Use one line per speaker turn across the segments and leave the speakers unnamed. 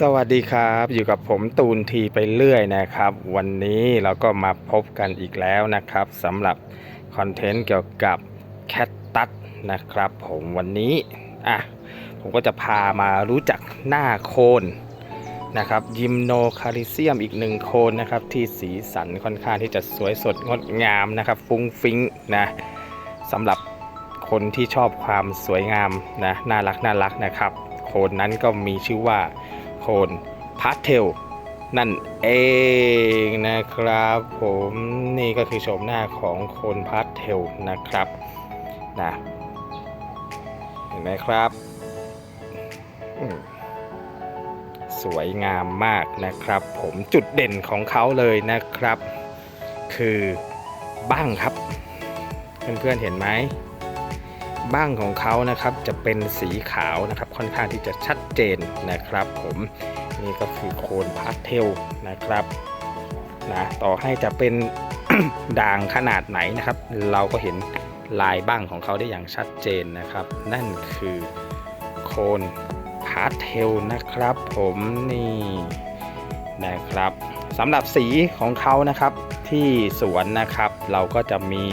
สวัสดีครับอยู่กับผมตูนทีไปเรื่อยนะครับ วันนี้เราก็มาพบกันอีกแล้วนะครับสำหรับคอนเทนต์เกี่ยวกับแคทตัสนะครับ ผมวันนี้อะผมก็จะพามารู้จักหน้าโคนนะครับยิมโนคาริเซียมอีกหนึ่งโคนนะครับ ที่สีสันค่อนข้างที่จะสวยสดงดงามนะครับ ฟุ้งฟิ้งนะสำหรับคนที่ชอบความสวยงามนะน่ารักน่ารักนะครับ โคนนั้นก็มีชื่อว่า โคนพาสเทลนั่นเองนะครับผมนี่ก็คือโฉมหน้าของโคนพาสเทลนะครับนะเห็นไหมครับ สวยงามมากนะครับ ผมจุดเด่นของเขาเลยนะครับ คือบ้างครับ เพื่อนๆเห็นไหม บ้างของเขานะครับจะเป็นสีขาวนะครับ ค่อนข้างที่จะชัดเจนนะครับ ผมนี่ก็คือโคนพาสเทลนะครับนะต่อให้จะเป็นด่างขนาดไหนนะครับ เราก็เห็นลายบ้างของเขาได้อย่างชัดเจนนะครับ นั่นคือโคนพาสเทลนะครับ ผมนี่นะครับสำหรับสีของเขานะครับที่สวนนะครับ เราก็จะมี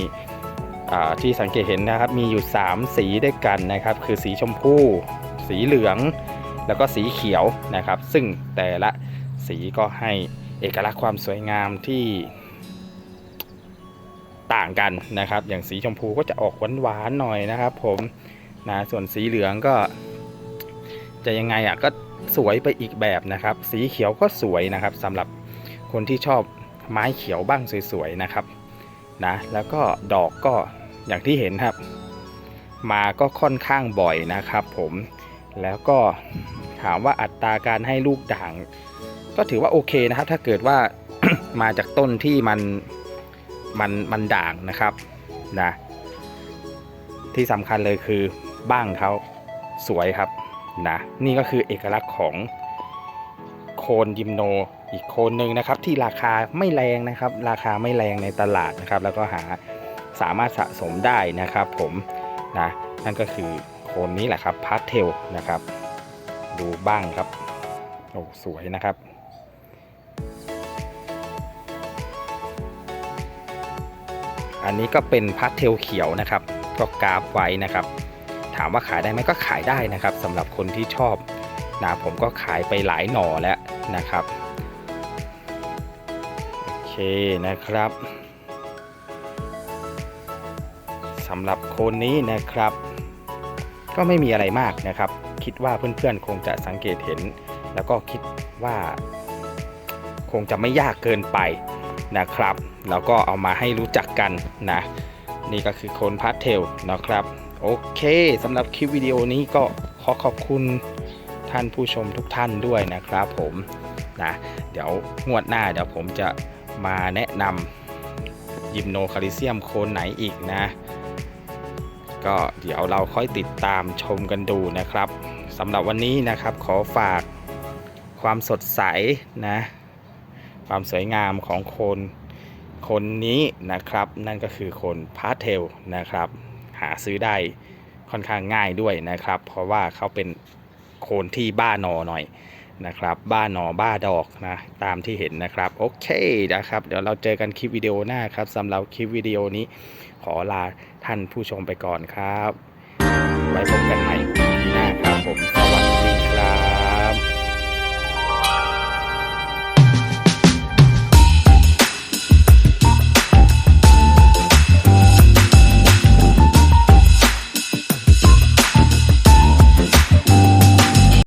ที่สังเกตเห็นนะครับมีอยู่ 3 สีด้วยกันนะครับ คือสีชมพู สีเหลือง แล้วก็สีเขียวนะครับ ซึ่งแต่ละสีก็ให้เอกลักษณ์ความสวยงามที่ต่างกันนะครับ อย่างสีชมพูก็จะออกหวานๆหน่อยนะครับผมนะส่วนสีเหลืองก็ จะยังไงอะก็สวยไปอีกแบบนะครับ สีเขียวก็สวยนะครับสำหรับคนที่ชอบไม้เขียวบ้างสวยๆนะครับนะแล้วก็ดอกก็ อย่างที่เห็นครับ มาก็ค่อนข้างบ่อยนะครับผมแล้วก็ถามว่าอัตราการให้ลูกด่าง ก็ถือว่าโอเคนะครับ ถ้าเกิดว่ามาจากต้นที่มันมันมันด่างนะครับนะที่สำคัญเลยคือบ้างเขาสวยครับนะนี่ก็คือเอกลักษณ์ของโคนยิมโนอีกโคนหนึ่งนะครับ ที่ราคาไม่แรงนะครับ ราคาไม่แรงในตลาดนะครับ แล้วก็หา สามารถสะสมได้นะครับผมนะนั่นก็คือโคนนี้แหละครับพาสเทลนะครับ ดูบ้างครับโอ้สวยนะครับอันนี้ก็เป็นพาสเทลเขียวนะครับ ก็กราฟไว้นะครับ ถามว่าขายได้ไหมก็ขายได้นะครับสำหรับคนที่ชอบนะผมก็ขายไปหลายหน่อแล้วนะครับ โอเคนะครับ สำหรับโคนนี้นะครับ ก็ไม่มีอะไรมากนะครับ คิดว่าเพื่อนๆคงจะสังเกตเห็น แล้วก็คิดว่า คงจะไม่ยากเกินไปนะครับ แล้วก็เอามาให้รู้จักกันนะ นี่ก็คือโคนพาสเทลนะครับโอเคสำหรับคลิปวิดีโอนี้ก็ขอขอบคุณท่านผู้ชมทุกท่านด้วยนะครับผมนะเดี๋ยวงวดหน้าเดี๋ยวผมจะมาแนะนำยิมโนคาลิเซียมโคนไหนอีกนะ ก็เดี๋ยวเราค่อยติดตามชมกันดูนะครับสำหรับวันนี้นะครับขอฝากความสดใสนะความสวยงามของโคนคนนี้นะครับ นั่นก็คือโคนพาเทลนะครับ หาซื้อได้ค่อนข้างง่ายด้วยนะครับ เพราะว่าเขาเป็นโคนที่บ้านอหน่อย นะครับ บ้าหนอบ้าดอกนะตามที่เห็นนะครับโอเคนะครับ เดี๋ยวเราเจอกันคลิปวิดีโอหน้าครับสำหรับคลิปวิดีโอนี้ขอลาท่านผู้ชมไปก่อนครับ ไว้พบกันใหม่